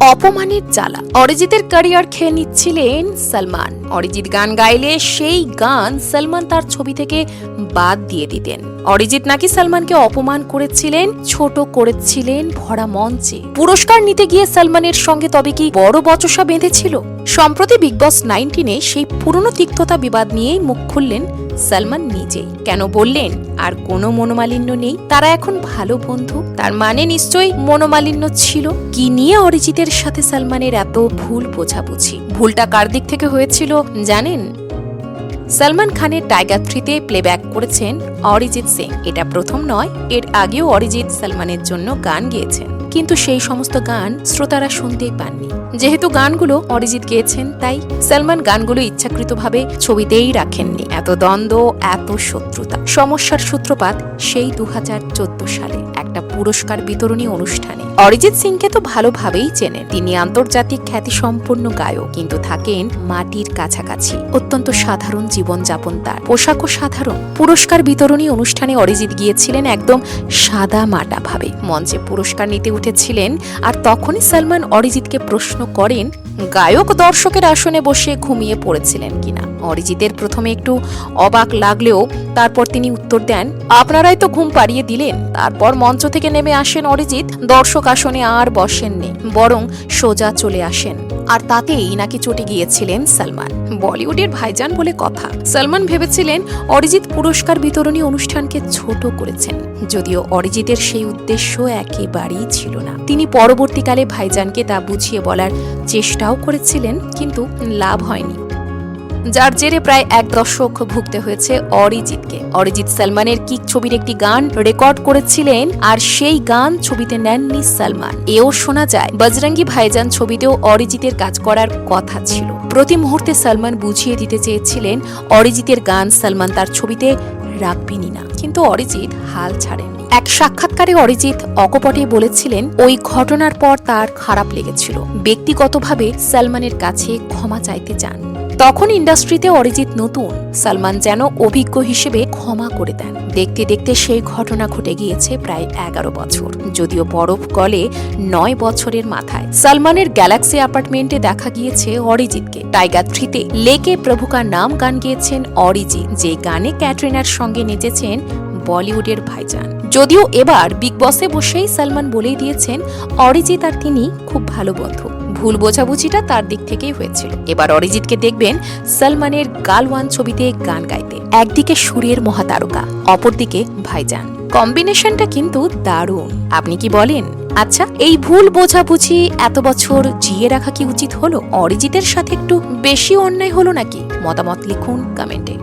অপমানের জ্বালা। অরিজিতের ক্যারিয়ার খেয়ে নিচ্ছিলেন সালমান। অরিজিৎ গান গাইলে সেই গান সালমান তার ছবি থেকে বাদ দিয়ে দিতেন। অরিজিৎ নাকি সালমানকে অপমান করেছিলেন, ছোট করেছিলেন ভরা মঞ্চে। পুরস্কার নিতে গিয়ে সালমানের সঙ্গে তবে কি বড় বচসা বেঁধেছিল? সম্প্রতি বিগ বস নাইনটিনে সেই পুরনো তিক্ততা বিবাদ নিয়েই মুখ খুললেন সালমান নিজেই। কেন বললেন, আর কোনো মনোমালিন্য নেই? তারা এখন ভালো বন্ধু। তার মানে নিশ্চয়ই মনোমালিন্য ছিল। কি নিয়ে অরিজিতের সাথে সালমানের এত ভুল বোঝাবুঝি? ভুলটা কার দিক থেকে হয়েছিল জানেন? সালমান খানের টাইগার থ্রিতে প্লেব্যাক করেছেন অরিজিৎ সিং। এটা প্রথম নয়, এর আগেও অরিজিৎ সালমানের জন্য গান গেয়েছেন। কিন্তু সেই সমস্ত গান শ্রোতারা শুনতেই পাননি। যেহেতু গানগুলো অরিজিৎ গেয়েছেন, তাই সালমান গানগুলো ইচ্ছাকৃতভাবে ছবিতেই রাখেননি। এত দ্বন্দ্ব, এত শত্রুতা। সমস্যার সূত্রপাত সেই দু হাজার চোদ্দ সালে। একটা পুরস্কার বিতরণী অনুষ্ঠানে। অরিজিৎ সিংকে তো ভালোভাবেই চেনে। তিনি আন্তর্জাতিক খ্যাতিসম্পন্ন গায়ক, কিন্তু থাকেন মাটির কাছাকাছি। অত্যন্ত সাধারণ জীবনযাপন তার। পোশাকও সাধারণ। পুরস্কার বিতরণী অনুষ্ঠানে অরিজিৎ গিয়েছিলেন একদম সাদা মাটা ভাবে। মঞ্চে পুরস্কার নিতে উঠেছিলেন আর তখনই সালমান অরিজিৎকে প্রশ্ন করেন, গায়ক দর্শকের আসনে বসে ঘুমিয়ে পড়েছিলেন কিনা? অরিজিতের প্রথমে একটু অবাক লাগলেও তারপর তিনি উত্তর দেন, আপনারাই তো ঘুম পাড়িয়ে দিলেন। তারপর মঞ্চ থেকে নেমে আসেন অরিজিৎ, দর্শক আসনে আর বসেননি, বরং সোজা চলে আসেন। আর তাতেই নাকি চটে গিয়েছিলেন সালমান। বলিউডের ভাইজান বলে কথা। সালমান ভেবেছিলেন অরিজিৎ পুরস্কার বিতরণী অনুষ্ঠানকে ছোট করেছেন। যদিও অরিজিতের সেই উদ্দেশ্য একেবারেই ছিল না। তিনি পরবর্তীকালে ভাইজানকে তা বুঝিয়ে বলার চেষ্টাও করেছিলেন, কিন্তু লাভ হয়নি। যার জেরে প্রায় এক দশক ভুগতে হয়েছে অরিজিৎকে। অরিজিৎ সালমানের কিক ছবির একটি গান রেকর্ড করেছিলেন আর সেই গান ছবিতে নেননি সালমান। এও শোনা যায়, বজরঙ্গি ভাইজান ছবিতেও অরিজিতের কাজ করার কথা ছিল। প্রতি মুহূর্তে সালমান বুঝিয়ে দিতে চেয়েছিলেন, অরিজিতের গান সালমান তার ছবিতে রাখবেনই না। কিন্তু অরিজিৎ হাল ছাড়েননি। এক সাক্ষাৎকারে অরিজিৎ অকপটে বলেছিলেন, ওই ঘটনার পর তার খারাপ লেগেছিল। ব্যক্তিগতভাবে সালমানের কাছে ক্ষমা চাইতে চান। তখন ইন্ডাস্ট্রিতে অরিজিৎ নতুন, সালমান যেন অভিজ্ঞ হিসেবে ক্ষমা করে দেন। দেখতে দেখতে সেই ঘটনা ঘটে গিয়েছে প্রায় এগারো বছর, যদিও বরফ গলে নয় বছরের মাথায়। সালমানের গ্যালাক্সি অ্যাপার্টমেন্টে দেখা গিয়েছে অরিজিৎকে। টাইগার থ্রিতে লেকে প্রভুকার নাম গান গিয়েছেন অরিজিৎ, যে গানে ক্যাটরিনার সঙ্গে নেচেছেন বলিউডের ভাইজান। যদিও এবার বিগ বসে বসেই সালমান বলেই দিয়েছেন, অরিজিৎ আর তিনি খুব ভালো বন্ধু। ভুল বোঝাবুঝিটা তার দিক থেকেই হয়েছিল। এবার অরিজিৎকে দেখবেন সালমানের গালওয়ান ছবিতে গান গাইতে। একদিকে সুরের মহাতারকা, অপরদিকে ভাইজান। কম্বিনেশনটা কিন্তু দারুণ। আপনি কি বলেন? আচ্ছা এই ভুল বোঝাবুঝি এত বছর জিয়ে রাখা কি উচিত হলো? অরিজিতের সাথে একটু বেশি অন্যায় হলো নাকি? মতামত লিখুন কমেন্টে।